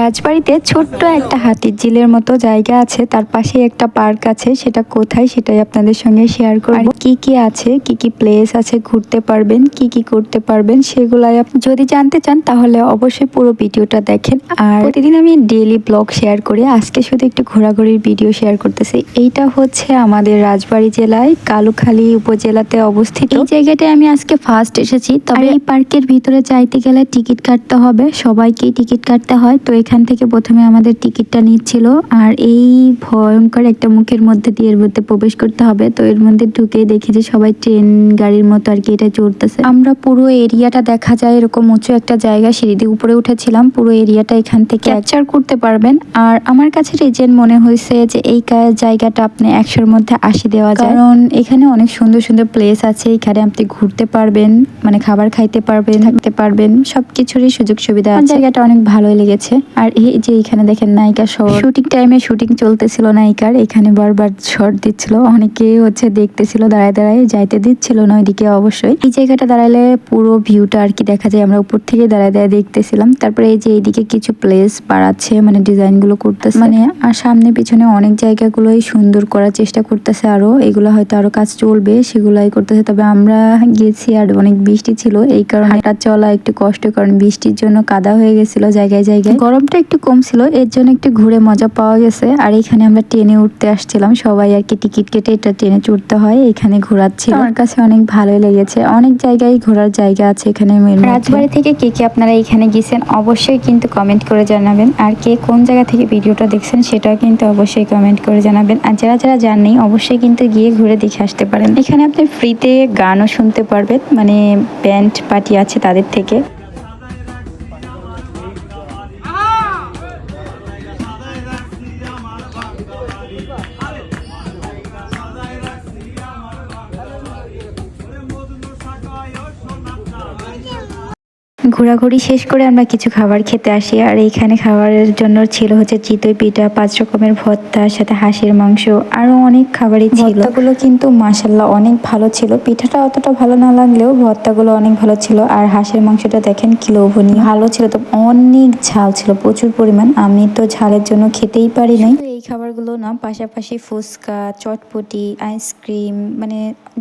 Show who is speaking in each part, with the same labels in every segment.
Speaker 1: রাজবাড়িতে ছোট্ট একটা হাতির ঝিলের মতো জায়গা আছে। তার পাশে একটা পার্ক আছে। সেটা কোথায় সেটাই আপনাদের সঙ্গে শেয়ার করব। কি কি আছে, কি কি প্লেস আছে ঘুরতে পারবেন, কি কি করতে পারবেন সেগুলাই যদি জানতে চান তাহলে অবশ্যই পুরো ভিডিওটা দেখেন। আর প্রতিদিন আমি ডেইলি ব্লগ শেয়ার করি। আজকে শুধু একটু ঘোরাঘুরির ভিডিও শেয়ার করতেছি। এইটা হচ্ছে আমাদের রাজবাড়ি জেলায় কালুখালী উপজেলাতে অবস্থিত। এই জায়গাটায় আমি আজকে ফার্স্ট এসেছি। তবে এই পার্কের ভিতরে যাইতে গেলে টিকিট কাটতে হবে। সবাইকেই টিকিট কাটতে হয়। তো এখান থেকে প্রথমে আমাদের টিকিটটা নিচ্ছিল আর এই ভয়ঙ্কর একটা মুখের মধ্যে দিয়ে এর মধ্যে প্রবেশ করতে হবে। তো এর মধ্যে ঢুকে দেখি যে সবাই ট্রেন গাড়ির মতো আর কি এটা চড়তেছে। আমরা পুরো এরিয়াটা দেখা যায় এরকম উঁচু একটা জায়গা সিঁড়ি দিয়ে উপরে উঠেছিলাম। পুরো এরিয়াটা এখান থেকে ক্যাপচার করতে পারবেন। আর আমার কাছে রিজেন্ট মনে হয়েছে যে এই জায়গাটা আপনি একশোর মধ্যে আশি দেওয়া যায়। কারণ এখানে অনেক সুন্দর সুন্দর প্লেস আছে। এখানে আপনি ঘুরতে পারবেন মানে খাবার খাইতে পারবেন থাকতে পারবেন। সবকিছুরই সুযোগ সুবিধা আছে। জায়গাটা অনেক ভালোই লেগেছে। আর এই যে এখানে দেখেন নায়িকা শহর শুটিং টাইমে শুটিং চলতেছিল নায়িকার, এখানে বারবার শর্ট দিচ্ছিল। অনেকে হচ্ছে দেখতেছিল, দাঁড়ায় দাঁড়ায় যাইতে দিচ্ছিল না, ওইদিকে অবশ্যই। এই জায়গাটা দাঁড়ালে পুরো ভিউটা আর কি দেখা যায়। আমরা উপর থেকে দাঁড়ায় দাঁড়ায় দেখতেছিলাম। তারপরে এই যে এইদিকে কিছু প্লেস বাড়াচ্ছে মানে ডিজাইনগুলো করতেছে। মানে আর সামনে পিছনে অনেক জায়গাগুলোই সুন্দর করার চেষ্টা করতেছে আরও। এগুলো হয়তো আরও কাজ চলবে, সেগুলাই করতেছে। তবে আমরা গেছি আর অনেক বৃষ্টি ছিল। এই কারণে চলা একটু কষ্ট, কারণ বৃষ্টির জন্য কাদা হয়ে গেছিল জায়গায় জায়গায়। গরমটা একটু কম ছিল এর জন্য একটু ঘুরে মজা পাওয়া গেছে। আর এখানে আমরা ট্রেনে উঠতে আসছিলাম সবাই আর কি টিকিট কেটে এটা ট্রেনে চড়তে হয় এখানে ঘোরাচ্ছিল। আমার কাছে অনেক ভালোই লেগেছে অনেক জায়গায় ঘোরার জায়গা আছে এখানে রাজবাড়ি থেকে কে কে আপনারা এখানে গেছেন অবশ্যই কিন্তু কমেন্ট করে জানাবেন আর কে কোন জায়গা থেকে ভিডিওটা দেখছেন সেটাও কিন্তু অবশ্যই কমেন্ট করে জানাবেন। আর যারা যারা জাননি অবশ্যই কিন্তু গিয়ে ঘুরে দেখে আসতে পারেন। এখানে আপনি ফ্রিতে গানও শুনতে পারবেন মানে ব্যান্ড পার্টি আছে তাদের থেকে। ঘোরাঘুরি শেষ করে আমরা কিছু খাবার খেতে আসি আর এইখানে খাবারের জন্য ছিল হচ্ছে চিতই পিঠা পাঁচ রকমের ভর্তা সাথে হাঁসের মাংস আরও অনেক খাবারই ছিল। ভর্তাগুলো কিন্তু মাসাল্লাহ অনেক ভালো ছিল। পিঠাটা অতটা ভালো না লাগলেও ভর্তাগুলো অনেক ভালো ছিল। আর হাঁসের মাংসটা দেখেন কি লোভনীয়। ভালো ছিল তো অনেক ঝাল ছিল প্রচুর পরিমাণ। আমি তো ঝালের জন্য খেতেই পারি নাই। খাবারগুলো না পাশাপাশি ফুচকা চটপটি আইসক্রিম মানে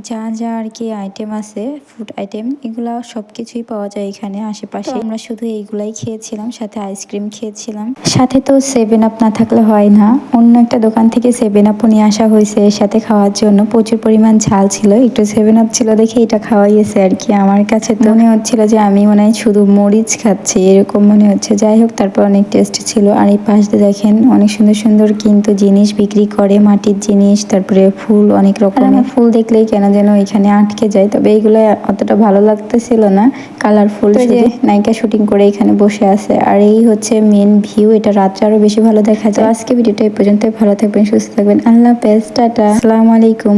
Speaker 1: যা যা আর কি আইটেম আছে ফুড আইটেম এগুলা সবকিছুই পাওয়া যায় এখানে আশেপাশে। আমরা শুধু এইগুলাই খেয়েছিলাম সাথে আইসক্রিম খেয়েছিলাম। সাথে তো সেভেন আপ না থাকলে হয় না। অন্য একটা দোকান থেকে সেভেন আপও নিয়ে আসা হয়েছে এর সাথে খাওয়ার জন্য। প্রচুর পরিমাণ ঝাল ছিল একটু সেভেন আপ ছিল দেখে এটা খাওয়াইয়েছে আর কি আমার কাছে। তো মনে হচ্ছিল যে আমি মনে হয় শুধু মরিচ খাচ্ছি এরকম মনে হচ্ছে। যাই হোক তারপর অনেক টেস্ট ছিল। আর এই পাশ দিয়ে দেখেন অনেক সুন্দর সুন্দর কিন্তু জিনিস বিক্রি করে মাটির জিনিস তারপরে ফুল অনেক রকমের ফুল দেখলেই কেন যেন এখানে আটকে যায়। তবে এইগুলো অতটা ভালো লাগতেছিল না কালারফুল যে নায়িকা শুটিং করে এখানে বসে আছে। আর এই হচ্ছে মেন ভিউ এটা রাত্রে আরও বেশি ভালো দেখা যায়। আজকে ভিডিওটা এই পর্যন্ত ভালো থাকবেন সুস্থ থাকবেন। আল্লাহ হাফেজ টাটা। আসসালামু আলাইকুম।